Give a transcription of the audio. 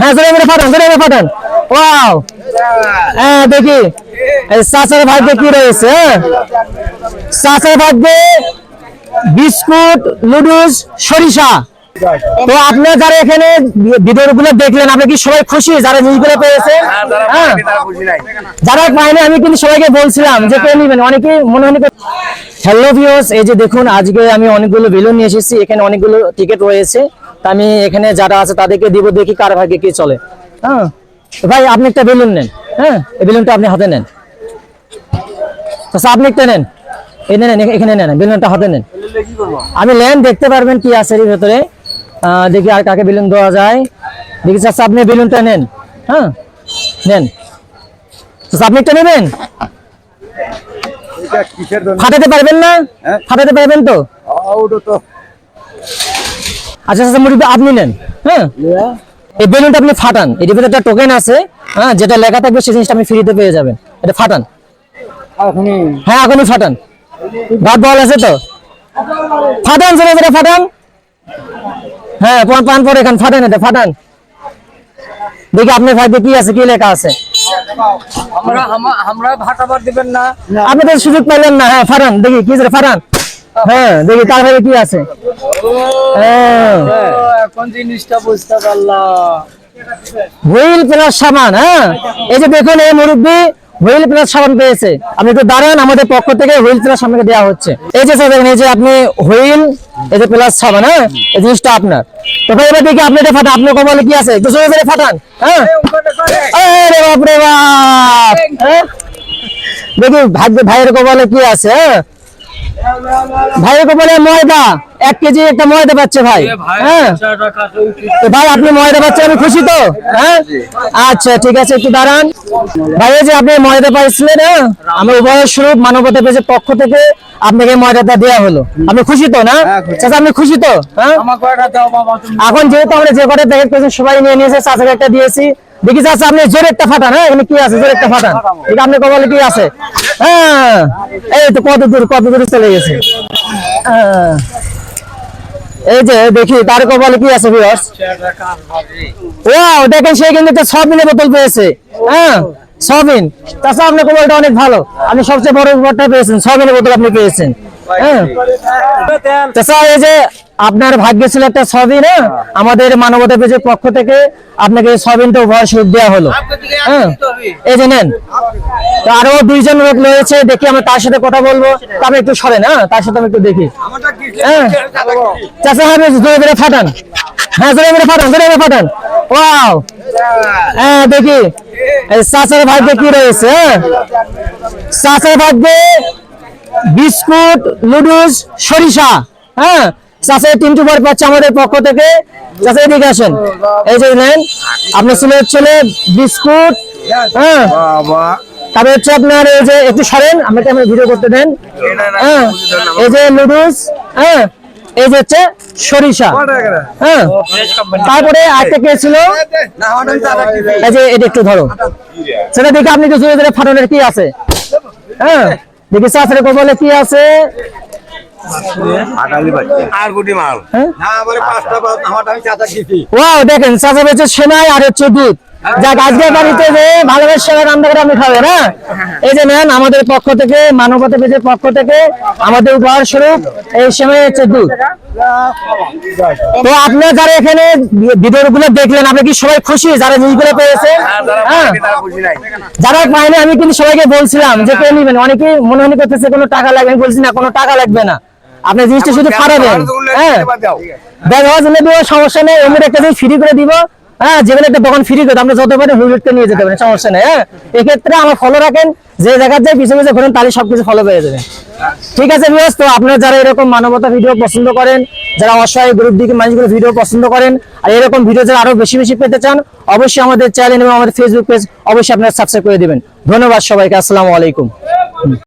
হ্যাঁ হ্যাঁ হ্যাঁ? বিস্কুট, নুডলস, সরিষা। তো আপনার যারা এখানে ভিডিও গুলো দেখলেন, আপনি কি সবাই খুশি? যারা জিনিসগুলো পেয়েছে? হ্যাঁ যারা পায়নি আমি কিন্তু সবাইকে বলছিলাম যে পেয়ে নিবেন অনেকে মনে মনে হ্যালো ভিউস এই যে দেখুন আজকে আমি অনেকগুলো বেলুন নিয়ে এসেছি এখানে অনেকগুলো টিকিট রয়েছে। আমি এখানে যারা আছে তাদেরকে দিব দেখি কার ভাগ্যে কি চলে। হ্যাঁ। ভাই আপনি একটা বেলুন নেন। হ্যাঁ এই বেলুনটা আপনি হাতে নেন। তো আপনি একটা নেন। এই নেন এখানে নেন বেলুনটা হাতে নেন। আমি নেন দেখতে পারবেন কি আছে এর ভেতরে। দেখি আর কাকে বেলুন দেওয়া যায়। দেখি চাচা আপনি বেলুনটা নেন। হ্যাঁ। নেন। আপনি একটা নেবেন ফাটাতে পারবেন না? হ্যাঁ। ফাটাতে পারবেন তো? আচ্ছা আচ্ছা মুরব্বী আপনি নেন। হ্যাঁ? এই বেলুনটা আপনি ফাটান। এর ভিতরে একটা টোকেন আছে হ্যাঁ যেটা লেখা থাকবে সেই জিনিসটা আপনি ফ্রিতে পেয়ে যাবেন। এটা ফাটান। হ্যাঁ এখনই ফাটান। ভাত বল আছে তো? ফাটান জোরে ফাটান। হ্যাঁ পান পরে এখান ফাটান এটা ফাটান। দেখি আপনার ভাইতে কি আছে কি লেখা আছে? আমরা আমরা ভাটাবার দিবেন না। আপনি তো সুযোগ পাইলেন না হ্যাঁ ফারান দেখি কি ফারান? হ্যাঁ দেখি তার ভাই কি আছে? হ্যাঁ। এখন জিনিসটা বুঝতে পারলাম। হুইল প্লাস সামান হ্যাঁ? এই যে দেখুন এই মুরব্বী হুইল প্লাস সাবান পেয়েছে। আপনি একটু দাঁড়ান, আমাদের পক্ষ থেকে হুইল প্লাস সাবানকে দেওয়া হচ্ছে। এই যে স্যার এই যে আপনি হুইল, এই যে প্লাস সাবান হ্যাঁ? এই জিনিসটা আপনার। দেখি আপনি এটা আপনার কি আছে? ফাটান হ্যাঁ? বাপ হ্যাঁ? ভাইয়ের কি আছে হ্যাঁ? ভাইয়ের কপালে ময়দা। এক কেজি একটা ময়দা পাচ্ছে ভাই। হ্যাঁ। তো ভাই আপনি ময়দা পাচ্ছেন আমি খুশি তো? হ্যাঁ? আচ্ছা ঠিক আছে একটু দাঁড়ান। ভাই এই যে আপনি ময়দা পাইছিলেন হ্যাঁ? আমার উভয় স্বরূপ মানবতা পেজের পক্ষ থেকে আপনাকে ময়দাটা দেওয়া হলো। আপনি খুশি তো না? চাচা আপনি খুশি তো? হ্যাঁ? এখন যেহেতু আমরা যে কটা প্যাকেট পেয়েছি সবাই নিয়ে নিয়েছে চাচাকে একটা দিয়েছি। দেখি চাচা আপনি জোরে একটা ফাটান হ্যাঁ? এখানে কি আছে? জোরে একটা ফাটান। এটা আপনি কপালে কি আছে? হ্যাঁ। এই তো কত দূর কত দূর চলে গেছে? হ্যাঁ। এই যে, দেখি, তার কপালে কি আছে ভিউয়ার্স ওয়াও দেখেন, সে কিন্তু একটা সবিনের বোতল পেয়েছে। হ্যাঁ সবিন। তাছাড়া আপনার কপালটা অনেক ভালো। আপনি সবচেয়ে বড় উপহারটা পেয়েছেন, সবিনের বোতল আপনি পেয়েছেন। হ্যাঁ। চাচা এই যে, আপনার ভাগ্যে ছিল একটা সবিন হ্যাঁ? আমাদের মানবতা পেজের পক্ষ থেকে আপনাকে সবিনটা উপহার স্বরূপ দেওয়া হলো। হ্যাঁ। এই যে নেন। তো আরও দুইজন লোক রয়েছে, দেখি আমরা তার সাথে কথা বলব। তা আমি একটু সরেন হ্যাঁ? তার সাথে আমি একটু দেখি। হ্যাঁ চাচা বেশ, জোরে জোরে ফাটান। হ্যাঁ জোরে জোরে ফাটান, জোরে জোরে ফাটান। ওয়াও। হ্যাঁ দেখি। এই চাচার ভাগ্যে কি রয়েছে হ্যাঁ? চাচার ভাগ্যে বিস্কুট, নুডলস, সরিষা হ্যাঁ? চাচা এই তিনটি বার পাচ্ছে আমাদের পক্ষ থেকে। চাচা, এদিকে আসেন। এই যে নেন, আপনার ছেলের ছেলে বিস্কুট হ্যাঁ? তারপরে হচ্ছে আপনার এই যে, একটু সরেন আমাকে আমার ভিডিও করতে দেন। হ্যাঁ? এই যে নুডলস হ্যাঁ এই যে হচ্ছে সরিষা। হ্যাঁ তারপরে আরেকটা কে ছিল? এই যে এটা একটু ধরো। সেটা দেখে আপনি জোরে ফাটানোর কি আছে? হ্যাঁ দেখি চাষের কপালে কি আছে? হ্যাঁ? না আমার পাঁচটা পাঁচ আমার আমি চাচা দিছি ওয়াও দেখেন চাচা বেচে সেনাই আর হচ্ছে দুধ। যাক আজকে বাড়িতে যে ভালোবাসা সেবা রান্না করে আপনি খাবেন হ্যাঁ এই যে নেন আমাদের পক্ষ থেকে মানবতা পেজের পক্ষ থেকে আমাদের উপহার স্বরূপ এই সময় হচ্ছে দুধ। তো আপনারা যারা এখানে দেখলেন আপনি কি সবাই খুশি? যারা জিনিসগুলো পেয়েছে? হ্যাঁ নাই। যারা পায়নি আমি কিন্তু সবাইকে বলছিলাম যে পেয়ে নিবেন অনেকে মনে মনে করতেছে কোনো টাকা লাগবে আমি বলছি না কোনো টাকা লাগবে না। আপনি জিনিসটা শুধু ফাটাবেন হ্যাঁ। ব্যবহার জন্য দিব সমস্যা নেই এমনি একটা জিনিস ফ্রি করে দিব। হ্যাঁ যেগুলো একটা দোকান ফ্রি যত নিয়ে যেতে পারি, সমস্যা নেই হ্যাঁ? এক্ষেত্রে আমার ফলো রাখেন, যে জায়গায় যাই পিছনে সবকিছু ফলো পেয়ে যাবেন। ঠিক আছে বিয়াস তো আপনারা যারা এরকম মানবতা ভিডিও পছন্দ করেন, যারা অসহায় গ্রুপ দিকে মানুষগুলো ভিডিও পছন্দ করেন, আর এরকম ভিডিও যারা আরও বেশি বেশি পেতে চান, অবশ্যই আমাদের চ্যানেল এবং আমাদের ফেসবুক পেজ অবশ্যই আপনারা সাবস্ক্রাইব করে দিবেন। ধন্যবাদ সবাইকে, আসসালামু আলাইকুম।